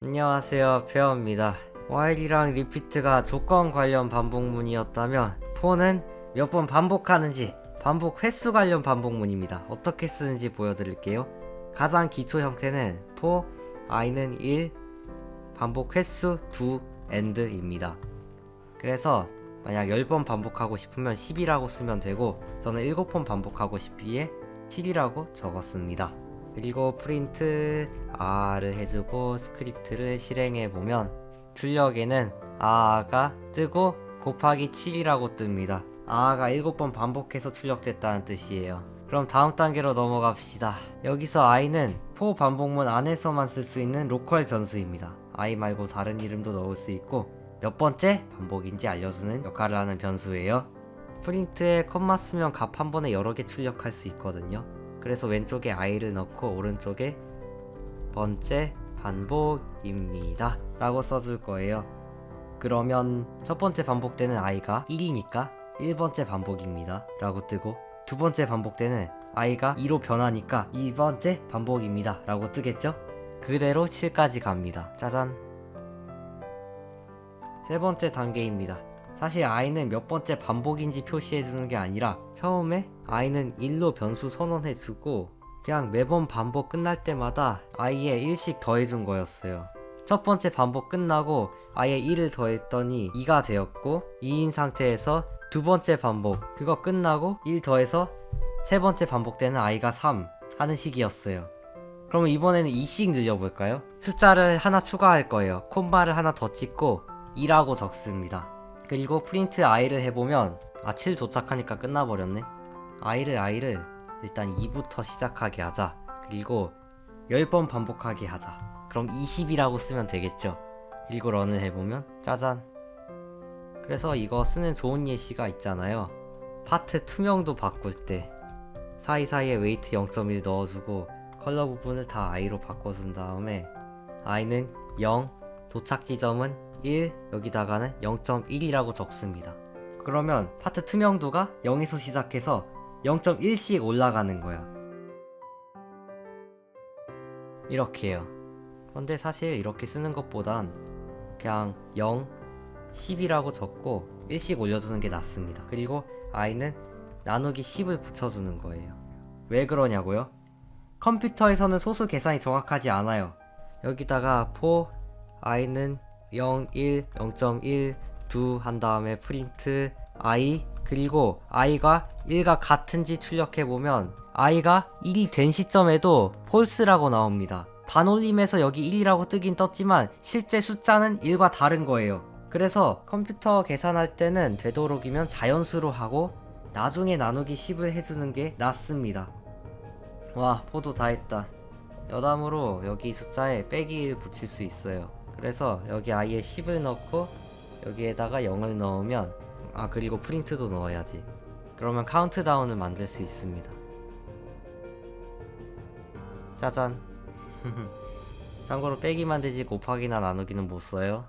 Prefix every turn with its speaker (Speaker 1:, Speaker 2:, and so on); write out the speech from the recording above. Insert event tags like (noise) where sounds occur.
Speaker 1: 안녕하세요 페어입니다. 와일이랑 리피트가 조건 관련 반복문이었다면 포는 몇 번 반복하는지 반복 횟수 관련 반복문입니다. 어떻게 쓰는지 보여드릴게요. 가장 기초 형태는 포 i는 1 반복 횟수 2 end입니다. 그래서 만약 10번 반복하고 싶으면 10이라고 쓰면 되고 저는 7번 반복하고 싶기에 7이라고 적었습니다 그리고 프린트 r을 해주고 스크립트를 실행해 보면 출력에는 아가 뜨고 곱하기 7이라고 뜹니다. 아가 7번 반복해서 출력됐다는 뜻이에요. 그럼 다음 단계로 넘어갑시다. 여기서 i는 포 반복문 안에서만 쓸 수 있는 로컬 변수입니다. i 말고 다른 이름도 넣을 수 있고 몇 번째 반복인지 알려주는 역할을 하는 변수예요. 프린트에 컴마 쓰면 값 한 번에 여러 개 출력할 수 있거든요. 그래서 왼쪽에 i를 넣고 오른쪽에 번째 반복입니다. 라고 써줄 거예요. 그러면 첫 번째 반복되는 i가 1이니까 1번째 반복입니다. 라고 뜨고 두 번째 반복되는 i가 2로 변하니까 2번째 반복입니다. 라고 뜨겠죠? 그대로 7까지 갑니다. 짜잔. 세 번째 단계입니다 사실 i는 몇 번째 반복인지 표시해주는 게 아니라 처음에 i는 1로 변수 선언해주고 그냥 매번 반복 끝날 때마다 i에 1씩 더해준 거였어요. 첫 번째 반복 끝나고 i에 1을 더했더니 2가 되었고 2인 상태에서 두 번째 반복 그거 끝나고 1 더해서 세 번째 반복되는 i가 3 하는 식이었어요. 그러면 이번에는 2씩 늘려볼까요? 숫자를 하나 추가할 거예요. 콤마를 하나 더 찍고 2라고 적습니다. 그리고 프린트 i를 해보면 아 7 도착하니까 끝나버렸네. i를 i를 일단 2부터 시작하게 하자. 그리고 10번 반복하게 하자. 그럼 20이라고 쓰면 되겠죠? 그리고 런을 해보면 짜잔. 그래서 이거 쓰는 좋은 예시가 있잖아요. 파트 투명도 바꿀 때 사이사이에 웨이트 0.1 넣어주고 컬러 부분을 다 i로 바꿔준 다음에 i는 0 도착 지점은 1 여기다가는 0.1이라고 적습니다. 그러면 파트 투명도가 0에서 시작해서 0.1씩 올라가는 거야. 이렇게요. 그런데 사실 이렇게 쓰는 것보단 그냥 0, 10이라고 적고 1씩 올려주는 게 낫습니다. 그리고 i는 나누기 10을 붙여주는 거예요. 왜 그러냐고요? 컴퓨터에서는 소수 계산이 정확하지 않아요. 여기다가 포 i는 0, 1, 0.1, 2 한 다음에 프린트 i 그리고 i가 1과 같은지 출력해 보면 i가 1이 된 시점에도 false라고 나옵니다. 반올림에서 여기 1이라고 뜨긴 떴지만 실제 숫자는 1과 다른 거예요. 그래서 컴퓨터 계산할 때는 되도록이면 자연수로 하고 나중에 나누기 10을 해주는 게 낫습니다. 와 포도 다 했다. 여담으로 여기 숫자에 빼기 1 붙일 수 있어요. 그래서 여기 i에 10을 넣고 여기에다가 0을 넣으면 아 그리고 프린트도 넣어야지. 그러면 카운트다운을 만들 수 있습니다. 짜잔. (laughs) 참고로 빼기만 되지 곱하기나 나누기는 못 써요